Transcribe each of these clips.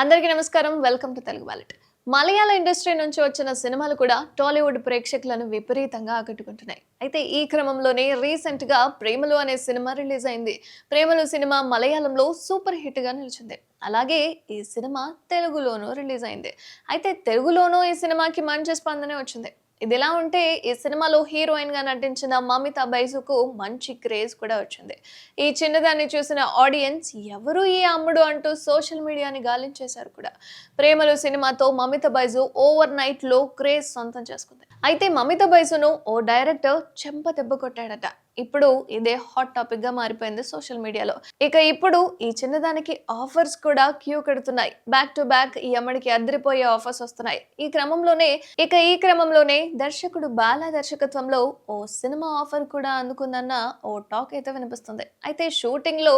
అందరికీ నమస్కారం. Welcome to Telugu wallet. Malayalam industry నుంచి వచ్చిన సినిమాలు కూడా టాలీవుడ్ ప్రేక్షకులను విపరీతంగా ఆకట్టుకుంటున్నాయి. అయితే ఈ క్రమంలోనే రీసెంట్గా ప్రేమలు అనే సినిమా రిలీజ్ అయింది. ప్రేమలు సినిమా మలయాళంలో సూపర్ హిట్గా నిలిచింది. అలాగే ఈ సినిమా తెలుగులోనూ రిలీజ్ అయింది. అయితే తెలుగులోనూ ఈ సినిమాకి మంచి స్పందనే వచ్చింది. ఇది ఎలా ఉంటే ఈ సినిమాలో హీరోయిన్గా నటించిన మమిత బైజుకు మంచి క్రేజ్ కూడా వచ్చింది. ఈ చిన్నదాన్ని చూసిన ఆడియన్స్ ఎవరు ఈ అమ్ముడు అంటూ సోషల్ మీడియాని గాలించేశారు కూడా. ప్రేమలు సినిమాతో మమిత బైజు ఓవర్ నైట్లో క్రేజ్ సొంతం చేసుకుంది. అయితే మమిత బైసును ఓ డైరెక్టర్ చెంప దెబ్బ కొట్టాడట. ఇప్పుడు ఇదే హాట్ టాపిక్గా మారిపోయింది సోషల్ మీడియాలో ఇక ఇప్పుడు ఈ చిన్నదానికి ఆఫర్స్ కూడా క్యూ కడుతున్నాయి. బ్యాక్ టు బ్యాక్ ఈ అమ్మడికి అద్దరిపోయే ఆఫర్స్ వస్తున్నాయి. ఈ క్రమంలోనే ఇక ఈ క్రమంలోనే దర్శకుడు బాలా దర్శకత్వంలో ఓ సినిమా ఆఫర్ కూడా అందుకుందన్న ఓ టాక్ అయితే వినిపిస్తుంది. అయితే షూటింగ్లో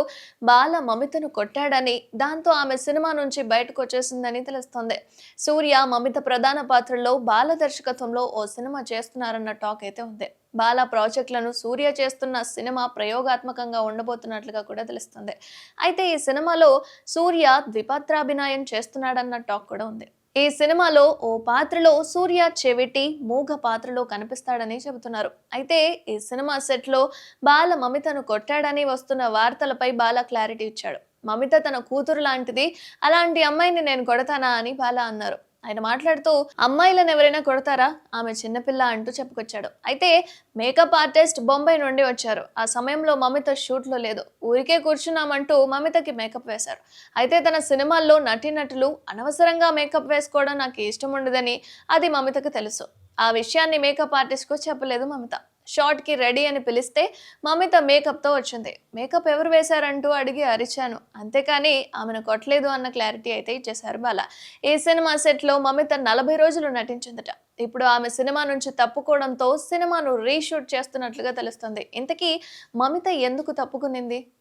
బాల మమితను కొట్టాడని దాంతో ఆమె సినిమా నుంచి బయటకు వచ్చేసిందని తెలుస్తోంది. సూర్య మమిత ప్రధాన పాత్రలో బాల దర్శకత్వంలో ఓ సినిమా చేస్తున్నారన్న టాక్ అయితే ఉంది. బాల ప్రాజెక్టులను సూర్య చేస్తున్న సినిమా ప్రయోగాత్మకంగా ఉండబోతున్నట్లుగా కూడా తెలుస్తుంది. అయితే ఈ సినిమాలో సూర్య ద్విపాత్రాభినయం చేస్తున్నాడన్న టాక్ కూడా ఉంది. ఈ సినిమాలో ఓ పాత్రలో సూర్య చెవిటి మూగ పాత్రలో కనిపిస్తాడని చెబుతున్నారు. అయితే ఈ సినిమా సెట్లో బాల మమితను కొట్టాడని వస్తున్న వార్తలపై బాల క్లారిటీ ఇచ్చాడు. మమిత తన కూతురు లాంటిది అలాంటి అమ్మాయిని నేను కొడతానా అని బాల అన్నారు. ఆయన మాట్లాడుతూ అమ్మాయిలను ఎవరైనా కొడతారా? ఆమె చిన్నపిల్ల అంటూ చెప్పుకొచ్చాడు. అయితే మేకప్ ఆర్టిస్ట్ బొంబాయి నుండి వచ్చారు. ఆ సమయంలో మమిత షూట్లో లేదు. ఊరికే కూర్చున్నామంటూ మమితకి మేకప్ వేశారు. అయితే తన సినిమాల్లో నటీనటులు అనవసరంగా మేకప్ వేసుకోవడం నాకు ఇష్టం ఉండదని అది మమితకు తెలుసు. ఆ విషయాన్ని మేకప్ ఆర్టిస్ట్కు చెప్పలేదు మమిత. షార్ట్కి రెడీ అని పిలిస్తే మమిత మేకప్తో వచ్చింది. మేకప్ ఎవరు వేశారంటూ అడిగి అరిచాను. అంతేకాని ఆమెను కొట్టలేదు అన్న క్లారిటీ అయితే ఇచ్చేశారు బాల. ఈ సినిమా సెట్లో మమిత నలభై రోజులు నటించిందట. ఇప్పుడు ఆమె సినిమా నుంచి తప్పుకోవడంతో సినిమాను రీషూట్ చేస్తున్నట్లుగా తెలుస్తుంది. ఇంతకీ మమిత ఎందుకు తప్పుకునింది?